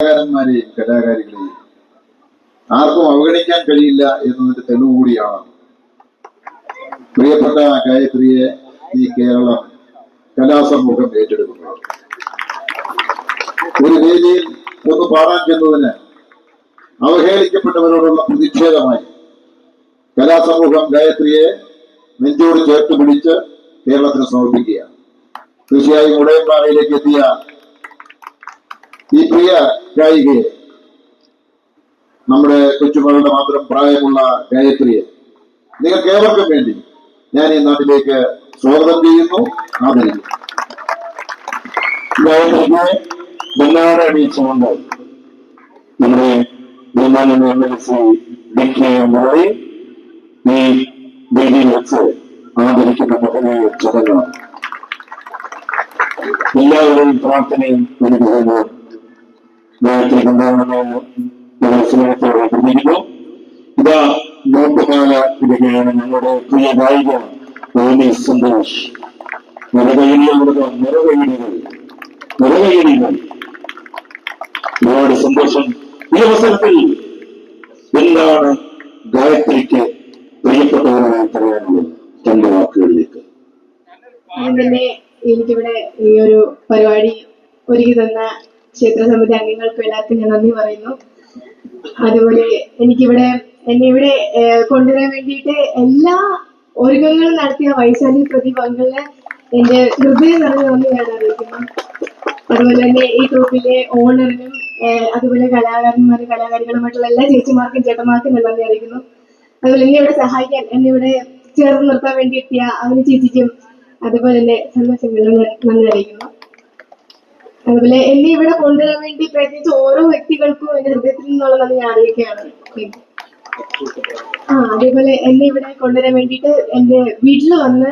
കലാകാരന്മാരെയും കലാകാരികളെയും ആർക്കും അവഗണിക്കാൻ കഴിയില്ല എന്നതിന്റെ തെളിവ് കൂടിയാണ്. പ്രിയപ്പെട്ട ഗായത്രിയെ ഈ കേരളം കലാസമൂഹം ഏറ്റെടുക്കുന്നത്. ഒരു വേദിയിൽ ഒന്ന് പാടാൻ ചെന്നതിന് അവഹേളിക്കപ്പെട്ടവരോടുള്ള പ്രതിഷേധമായി കലാസമൂഹം ഗായത്രിയെ നെഞ്ചോട് ചേർത്ത് പിടിച്ച് കേരളത്തിന് സമർപ്പിക്കുകയാണ്. തീർച്ചയായും ഉടയപ്പാറയിലേക്ക് എത്തിയ ഈ പ്രിയ ഗായികയെ നമ്മുടെ കൊച്ചുമകളുടെ മാത്രം പ്രായമുള്ള ഗായത്രിയെ നിങ്ങൾക്ക് ഏവർക്കും വേണ്ടി ഞാൻ ഈ നാട്ടിലേക്ക് സ്വാഗതം ചെയ്യുന്നു ആദരിക്കുന്നു. അണിയിച്ചുകൊണ്ട് നമ്മുടെ ആദരിക്കുന്ന ചടങ്ങാണ് എല്ലാവരുടെയും പ്രാർത്ഥനയും അനുഗ്രഹവും പ്രതിക്കുന്നു ഇതാ നോട്ടുകാല ഇടുകയാണ് ഞങ്ങളുടെ പ്രിയ ഗായിക ഓമി സന്തോഷ് നിറകയിലുള്ളത് നിറകയിലുകൾ നിറകയിലുകൾ ഒരുപാട് സന്തോഷം ഈ അവസരത്തിൽ എന്താണ് ഗായത്രിക്ക് പ്രിയപ്പെട്ടവരായി പറയാനുള്ളത് തന്റെ വാക്കുകളിലേക്ക് എനിക്കിവിടെ ഈ ഒരു പരിപാടി ഒരുക്കി തന്ന ക്ഷേത്ര സമിതി അംഗങ്ങൾക്കും എല്ലാവർക്കും ഞാൻ നന്ദി പറയുന്നു. അതുപോലെ എനിക്കിവിടെ എന്നെ ഇവിടെ കൊണ്ടുവരാൻ വേണ്ടിയിട്ട് എല്ലാ ഒരുക്കങ്ങളും നടത്തിയ വൈശാലി പ്രദീപ് അങ്കിളിന് എന്റെ ഹൃദയം നിറഞ്ഞ നന്ദി ഞാൻ അറിയിക്കുന്നു. അതുപോലെ തന്നെ ഈ ഗ്രൂപ്പിലെ ഓണറിനും അതുപോലെ കലാകാരന്മാരും കലാകാരികളുമായിട്ടുള്ള എല്ലാ ചേച്ചിമാർക്കും ചേട്ടന്മാർക്കും ഞാൻ നന്ദി അറിയിക്കുന്നു. അതുപോലെ എന്നെ ഇവിടെ സഹായിക്കാൻ എന്നെ ഇവിടെ ചേർന്ന് നിർത്താൻ വേണ്ടി എത്തിയ അവന് ചേച്ചിക്കും അതുപോലെ തന്നെ സന്തോഷങ്ങളും നന്ദി അറിയിക്കുന്നു. അതുപോലെ എന്നെ ഇവിടെ കൊണ്ടുവരാൻ വേണ്ടി പ്രയത്നിച്ച ഓരോ വ്യക്തികൾക്കും എന്റെ ഹൃദയത്തിൽ നിന്നുള്ള നന്ദി ഞാൻ അറിയിക്കുകയാണ്. ആ അതേപോലെ എന്നെ ഇവിടെ കൊണ്ടുവരാൻ വേണ്ടിട്ട് എന്റെ വീട്ടിൽ വന്ന്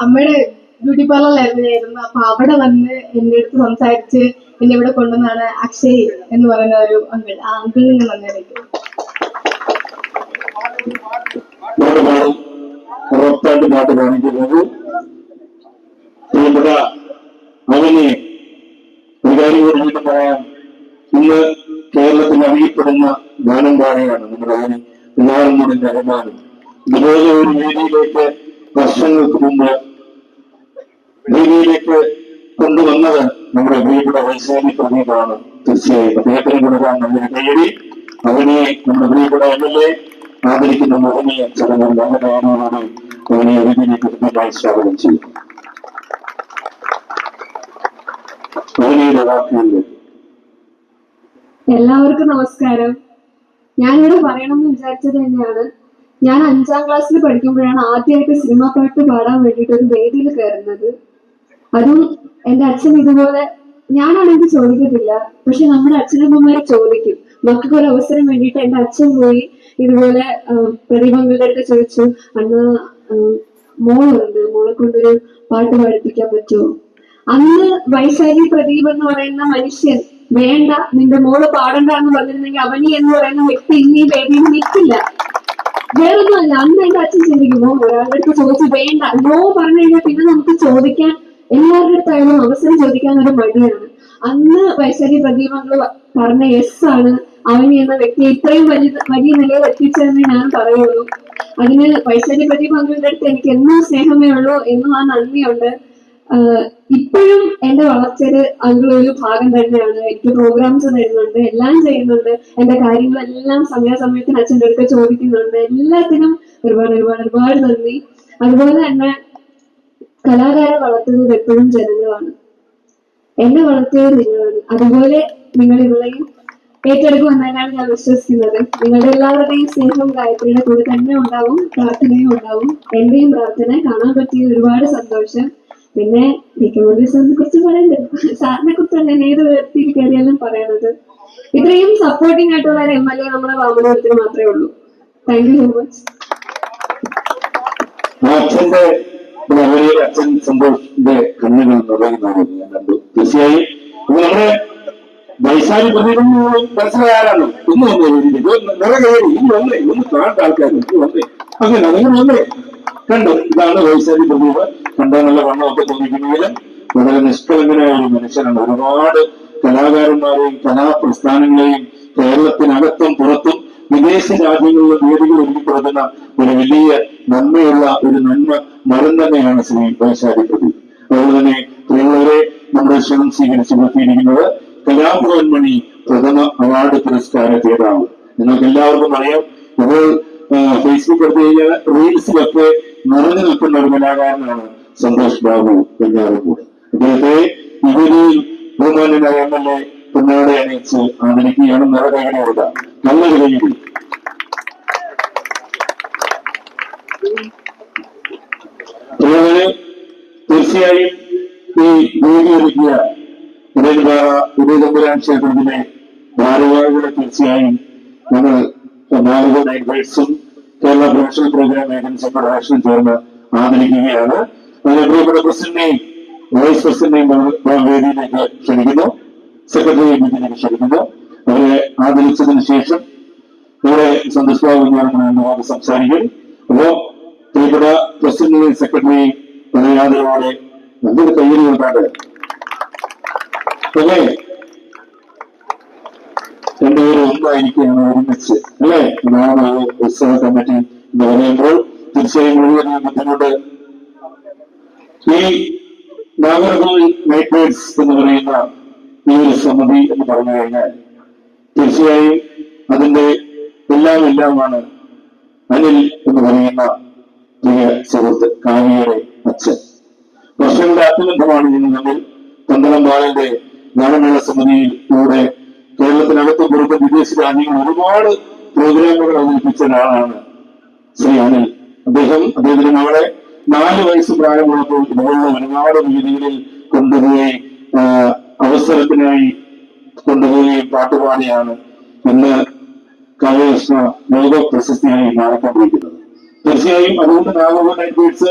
അമ്മയുടെ ബ്യൂട്ടി പാർലറിലായിരുന്നു അപ്പൊ അവിടെ വന്ന് എന്റെ അടുത്ത് സംസാരിച്ച് എന്നെ ഇവിടെ കൊണ്ടുവന്നാണ് അക്ഷയ് എന്ന് പറയുന്ന ഒരു അങ്കിൾ ആ അങ്കിൾ നിന്ന് വന്നിരിക്കും പാട്ട് കാണിക്കുന്നത് അവനെ വീണ്ടും പറയാം ഇന്ന് കേരളത്തിൽ അറിയപ്പെടുന്ന ഗാനം പാടുകയാണ് നമ്മുടെ എല്ലാവരും കൂടി അഭിമാനം ഇതുപോലെ ഒരു രീതിയിലേക്ക് വർഷങ്ങൾക്ക് മുമ്പ് രീതിയിലേക്ക് കൊണ്ടുവന്നത് നമ്മുടെ പ്രിയപ്പെട്ട വൈശാലി പ്രദീപാണ്. തീർച്ചയായും അദ്ദേഹത്തിന് കൊടുക്കാൻ നമ്മുടെ കയ്യടി. അവനെ നമ്മുടെ പ്രിയപ്പെട്ട എം എൽ എ ആദരിക്കുന്ന മോഹനീയ ചടങ്ങ് മോഹനയോടുകൂടി അവനെ വേദിയിലേക്ക് കൃത്യമായി സ്വാഗതം ചെയ്യും മോഹനയുടെ വാക്കുകളിലേക്ക് എല്ലാവർക്കും നമസ്കാരം. ഞാൻ ഇവിടെ പറയണമെന്ന് വിചാരിച്ചത് തന്നെയാണ്. ഞാൻ അഞ്ചാം ക്ലാസ്സിൽ പഠിക്കുമ്പോഴാണ് ആദ്യമായിട്ട് സിനിമ പാട്ട് പാടാൻ വേണ്ടിയിട്ട് ഒരു വേദിയിൽ കയറുന്നത്. അതും എന്റെ അച്ഛൻ ഇതുപോലെ ഞാനാണെങ്കിൽ ചോദിക്കത്തില്ല പക്ഷെ നമ്മുടെ അച്ഛനമ്മമാരെ ചോദിക്കും. മക്കൾക്ക് ഒരു അവസരം വേണ്ടിയിട്ട് എന്റെ അച്ഛൻ പോയി ഇതുപോലെ പ്രതിഭങ്ങളുടെ ചോദിച്ചു അന്ന് മോളുണ്ട് മോളെ കൊണ്ടൊരു പാട്ട് പാടിപ്പിക്കാൻ പറ്റുമോ? അന്ന് വൈശാലി പ്രദീപ് എന്ന് പറയുന്ന മനുഷ്യൻ വേണ്ട നിന്റെ മോൾ പാടണ്ട എന്ന് പറഞ്ഞിരുന്നെങ്കിൽ അവനി എന്ന് പറയുന്ന വ്യക്തി ഇന്ന് വേദിയിൽ നിൽക്കില്ല. വേറൊന്നുമല്ല അന്ന് എന്റെ അച്ഛൻ ചിന്തിക്കുമ്പോൾ ഒരാളുടെ അടുത്ത് ചോദിച്ചു വേണ്ട നോ പറഞ്ഞു കഴിഞ്ഞാൽ പിന്നെ നമുക്ക് ചോദിക്കാൻ എല്ലാവരുടെ അടുത്തായാലും അവസരം ചോദിക്കാൻ ഒരു മടിയാണ്. അന്ന് വൈശാലി പ്രദീപങ്ങൾ പറഞ്ഞ യെസ് ആണ് അവനി എന്ന വ്യക്തി ഇത്രയും വലിയ വലിയ നിലയിൽ എത്തിച്ചതെന്ന് ഞാൻ പറയുള്ളൂ. അതിന് വൈശാലി പ്രദീപങ്ങളുടെ അടുത്ത് എനിക്ക് എന്നും സ്നേഹമേ ഉള്ളൂ എന്നും ആ നന്ദിയുണ്ട്. ഇപ്പോഴും എന്റെ വളർച്ചയിൽ അതിലുള്ള ഒരു ഭാഗം തന്നെയാണ്. എനിക്ക് പ്രോഗ്രാംസ് തരുന്നുണ്ട് എല്ലാം ചെയ്യുന്നുണ്ട്. എന്റെ കാര്യങ്ങളെല്ലാം സമയാസമയത്തിന് അച്ഛന്റെ അടുത്ത് ചോദിക്കുന്നുണ്ട്. എല്ലാത്തിനും ഒരുപാട് ഒരുപാട് ഒരുപാട് നന്ദി. അതുപോലെ തന്നെ കലാകാരെ വളർത്തുന്നത് എപ്പോഴും ജനങ്ങളാണ്. എന്നെ വളർത്തിയത് നിങ്ങളാണ്. അതുപോലെ നിങ്ങൾ ഇവളെയും ഏറ്റെടുക്കുമെന്നാണ് ഞാൻ വിശ്വസിക്കുന്നത്. നിങ്ങളുടെ എല്ലാവരുടെയും സ്നേഹവും ഗായത്രിയുടെ കൂടെ തന്നെ ഉണ്ടാവും പ്രാർത്ഥനയും ഉണ്ടാവും. എന്റെയും പ്രാർത്ഥന കാണാൻ പറ്റിയ ഒരുപാട് സന്തോഷം. പിന്നെ ഡിക്കോളി സാറിനെ കുറിച്ച് പറയണ്ടേ സാറിനെ കുറിച്ചാണ് ഞാൻ ഏത് വ്യക്തിയിൽ കയറിയാലും പറയണത്. ഇത്രയും സപ്പോർട്ടിംഗ് ആയിട്ടുള്ള എം എൽ എ നമ്മുടെ വാമനപുരത്തിന് മാത്രമേ ഉള്ളൂ. താങ്ക് യു സോ മച്ച് അച്ഛന്റെ അച്ഛൻ സന്തോഷിന്റെ കണ്ണുകൾ നിറയുന്നതാണ് ഞാൻ കണ്ടു. തീർച്ചയായും നമ്മുടെ വൈശാലി പ്രതികളും മനസ്സിലായാലാണ് ഒന്ന് വന്നേ നിറകയറി ഇനി വന്നേ. ഒന്ന് കാണേണ്ട ആൾക്കാർ ഇനി വന്നേ. അങ്ങനെ അങ്ങനെ വന്നേ. കണ്ടു. ഇതാണ് വൈശാലി പ്രദീപ്. കണ്ടാൽ നല്ല വണ്ണമൊക്കെ തോന്നിക്കുന്നെങ്കിലും വളരെ നിഷ്കളങ്കനായ ഒരു മനുഷ്യനാണ്. ഒരുപാട് കലാകാരന്മാരെയും കലാപ്രസ്ഥാനങ്ങളെയും കേരളത്തിനകത്തും പുറത്തും വിദേശ രാജ്യങ്ങളിലെ വേദികൾ ഒരുക്കിക്കൊടുക്കുന്ന ഒരു വലിയ നന്മയുള്ള ഒരു നന്മ മരം തന്നെയാണ് ശ്രീ വൈശാലി പ്രതി അതുപോലെ തന്നെ പ്രിയമുള്ളവരെ നമ്മുടെ ക്ഷണം സ്വീകരിച്ചു നിർത്തിയിരിക്കുന്നത് കലാഭവൻ മണി പ്രഥമ അവാർഡ് പുരസ്കാര ജേതാവ് നിങ്ങൾക്ക് എല്ലാവർക്കും അറിയാം ഇപ്പോൾ ഫേസ്ബുക്ക് എടുത്തു കഴിഞ്ഞാൽ റീൽസിലൊക്കെ നിറഞ്ഞു നിൽക്കുന്ന ഒരു കലാകാരനാണ് സന്തോഷ് ബാബു വെഞ്ഞാറക്കൂട് അദ്ദേഹത്തെ ഇവരിൽ ബഹുമാനായ എം എൽ എ പൊന്നാടെ അണിയിച്ച് ആദരിക്കുകയാണ് നിറകാരനോട് നല്ല അതുപോലെ തീർച്ചയായും ഈ ഭൂമി ഒരുക്കിയ ഉദയതമ്പുരാൻ ക്ഷേത്രത്തിലെ ഭാരവാഹികളെ തീർച്ചയായും നമ്മൾ നാലുക നൈറ്റ്സും Kerala professional program agency federation ചേർന്ന് ആദരിക്കുകയാണ്. അതിന് പ്രിയപ്പെട്ട പ്രസിഡന്റിനെയും വൈസ് പ്രസിഡന്റിനെയും വേദിയിലേക്ക് ക്ഷണിക്കുന്നു. സെക്രട്ടറി മീറ്റിലേക്ക് ക്ഷണിക്കുന്നു. അവരെ ആദരിച്ചതിന് ശേഷം ഇവിടെ സന്തോഷ് സംസാരിക്കും. അപ്പോ പ്രിയപ്പെട്ട പ്രസിഡന്റിനെയും സെക്രട്ടറിയെയും വളരെ ആദരവോടെ നല്ലൊരു കയ്യിൽ കൊണ്ടാണ്. അല്ലേ? രണ്ടുപേരും ഒന്നായിരിക്കുകയാണ് ഒരുമിച്ച് അല്ലേ? അതാണ് ഈ ഉത്സവ കമ്മിറ്റി എന്ന് പറയുമ്പോൾ തീർച്ചയായും മുഴുവൻ ബുദ്ധിമുട്ട് ഈ നാഗർകോവിൽ നൈറ്റ് റൈഡ്സ് എന്ന് പറയുന്ന ഈ ഒരു സമിതി എന്ന് പറഞ്ഞു കഴിഞ്ഞാൽ തീർച്ചയായും അതിന്റെ എല്ലാം എല്ലാമാണ് അനിൽ എന്ന് പറയുന്ന പ്രിയ സുഹൃത്ത് കാവ്യയുടെ അച്ഛൻ. വർഷങ്ങളുടെ ആത്മബന്ധമാണ് ഞങ്ങൾ നമ്മൾ പന്തളം ബാലന്റെ ഗാനമേള സമിതിയിലൂടെ കേരളത്തിനകത്തും പുറത്തും വിദേശ രാജ്യങ്ങൾ ഒരുപാട് പ്രോഗ്രാമുകൾ അവതരിപ്പിച്ച ഒരാളാണ് ശ്രീ അനിൽ. അദ്ദേഹം അദ്ദേഹത്തിന് മകളെ നാല് വയസ്സ് പ്രായമുള്ളപ്പോൾ ഇതുപോലുള്ള ഒരുപാട് രീതികളിൽ കൊണ്ടുപോയി അവസരത്തിനായി കൊണ്ടുപോയി പാട്ടുപാടിയാണ് ഇന്ന് കാവ്യകൃഷ്ണ ലോക പ്രശസ്തിയായി മാറിക്കൊണ്ടിരിക്കുന്നത്. തീർച്ചയായും അതുകൊണ്ട് നാഗോപ നൈറ്റ്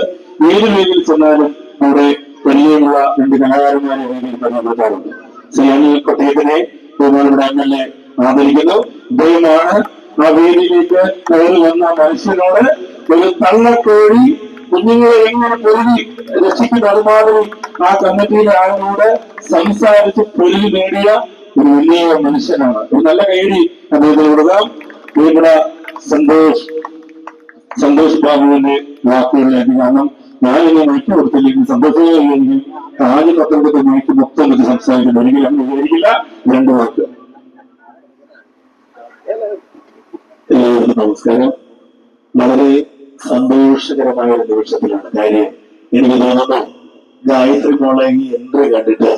ഏത് വേദിയിൽ ചെന്നാലും അവിടെ പരിചയമുള്ള രണ്ട് കലാകാരന്മാരെ വേദിയിൽ പരിചയപ്പെടുത്താറുണ്ട് ശ്രീ അനിൽ കൊട്ടയത്തിനെ ബഹുമാനപ്പെട്ട ആദരിക്കുന്നു. ഇദ്ദേഹമാണ് ആ വേദിയിലേക്ക് കയറി വന്ന മനുഷ്യനോട് ഒരു തള്ളക്കോഴി കുഞ്ഞുങ്ങളെ എങ്ങനെ പൊരുതി രക്ഷിക്കുന്ന അതുമാതിരി ആ കമ്മിറ്റിയിലെ ആളിനോട് സംസാരിച്ച് പൊരുതി നേടിയ ഒരു വലിയ മനുഷ്യനാണ്. ഒരു നല്ല കൈഡി അദ്ദേഹത്തിന് കൊടുക്കാം. ഇവിടെ സന്തോഷ് സന്തോഷ് ബാബുവിന്റെ വാക്കുകളിലേക്ക് കാരണം ഇനി മൈക്ക് കൊടുത്തില്ലെങ്കിൽ സന്തോഷമായിരിക്കും ആദ്യം പത്തൊമ്പത് മണിക്ക് മൊത്തം വെച്ച് സംസാരിക്കുന്നു? ഒരിക്കലും അങ്ങനെ വിചാരിക്കില്ല. രണ്ടു വാക്ക്. എല്ലാവർക്കും നമസ്കാരം. വളരെ സന്തോഷകരമായ ഒരു നിമിഷത്തിലാണ്. കാര്യം എനിക്ക് തോന്നുന്നു ഗായത്രി മോളെ എന്ത് കണ്ടിട്ട്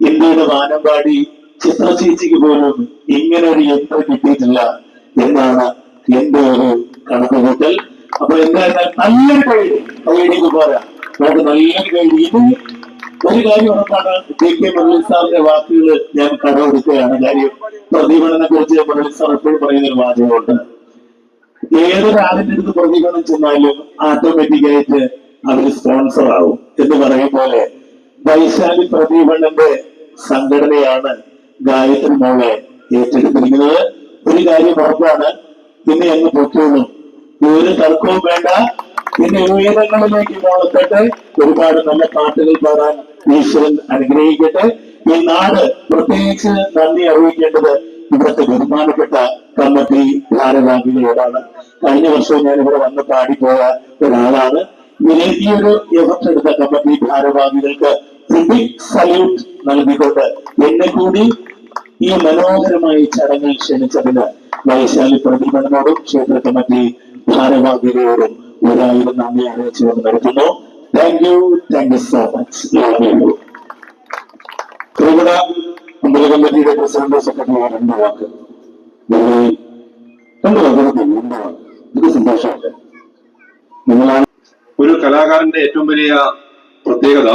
ഇന്ത്യയുടെ വാനമ്പാടി ചിത്രചേച്ചിക്ക് പോലും ഇങ്ങനെ ഒരു യന്ത്രം കിട്ടിയിട്ടില്ല എന്നാണ് എന്റെ ഒരു കണക്കുകൂട്ടൽ. അപ്പൊ എന്തായാലും നല്ലൊരു കഴിവ്. എനിക്ക് പോരാ. നമുക്ക് നല്ലൊരു കഴിഞ്ഞു ഒരു കാര്യം ഉറപ്പാണ്. ജെ കെ മുരളി സാറിന്റെ വാക്കുകൾ ഞാൻ കടമെടുക്കുകയാണ് കാര്യം പ്രതിഫലനെ കുറിച്ച് മുരളി സാർ എപ്പോഴും പറയുന്ന ഒരു വാചകമുണ്ട് ഏതൊരാളിന്റെ അടുത്ത് പ്രതിഫലം ചെന്നാലും ആയിട്ട് അവർ സ്പോൺസർ ആവും എന്ന് പറയും പോലെ വൈശാലി പ്രതിഫലന്റെ സംഘടനയാണ് ഗായത്രി മോളെ ഏറ്റെടുത്തിരിക്കുന്നത്. ഒരു കാര്യം ഉറപ്പാണ്. പിന്നെ അങ്ങ് പൊക്കോളും ഒരു തർക്കവും വേണ്ട. പിന്നെ ഉയരങ്ങളിലേക്ക് മോളെത്തട്ടെ ഒരുപാട് നല്ല പാട്ടുകൾ പാടാൻ ഈശ്വരൻ അനുഗ്രഹിക്കട്ടെ. ഈ നാട് പ്രത്യേകിച്ച് നന്ദി അറിയിക്കേണ്ടത് ഇവിടുത്തെ ബഹുമാനപ്പെട്ട കമ്മിറ്റി ഭാരവാഹികളോടാണ്. കഴിഞ്ഞ വർഷവും ഞാൻ ഇവിടെ വന്ന് പാടിപ്പോയ ഒരാളാണ്. ഈ ഒരു എഫർട്ട് എടുത്ത ഭാരവാഹികൾക്ക് ബിഗ് സല്യൂട്ട് നൽകിക്കൊണ്ട് എന്നെ കൂടി ഈ മനോഹരമായ ചടങ്ങിൽ ക്ഷണിച്ചതിന് വൈശാലി പ്രതിഭടനോടും ക്ഷേത്ര കമ്മിറ്റി ഭാരവാഹികളോടും ഒരായിരം നന്ദി അറിയിച്ചുകൊണ്ട് നിർത്തുന്നു. Thank you thank you so much Tripura അമ്പല കമ്മിറ്റിയുടെ പ്രസിഡന്റ് സെക്രട്ടറി രണ്ട് വാക്ക്. രണ്ട് വാക്ക് രണ്ട് വാക്ക് ഇത് സന്തോഷമല്ലേ നിങ്ങളാണ് ഒരു കലാകാരന്റെ ഏറ്റവും വലിയ പ്രത്യേകത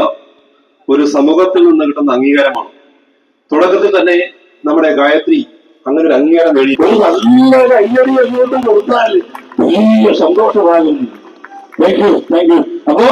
ഒരു സമൂഹത്തിൽ നിന്ന് കിട്ടുന്ന അംഗീകാരമാണ്. തുടക്കത്തിൽ തന്നെ നമ്മുടെ ഗായത്രി അങ്ങനെ ഒരു അംഗീകാരം നേടി നല്ലൊരു അയ്യടി കൊടുത്താൽ വലിയ സന്തോഷമാകുന്നു താങ്ക് യു താങ്ക് യു അപ്പോ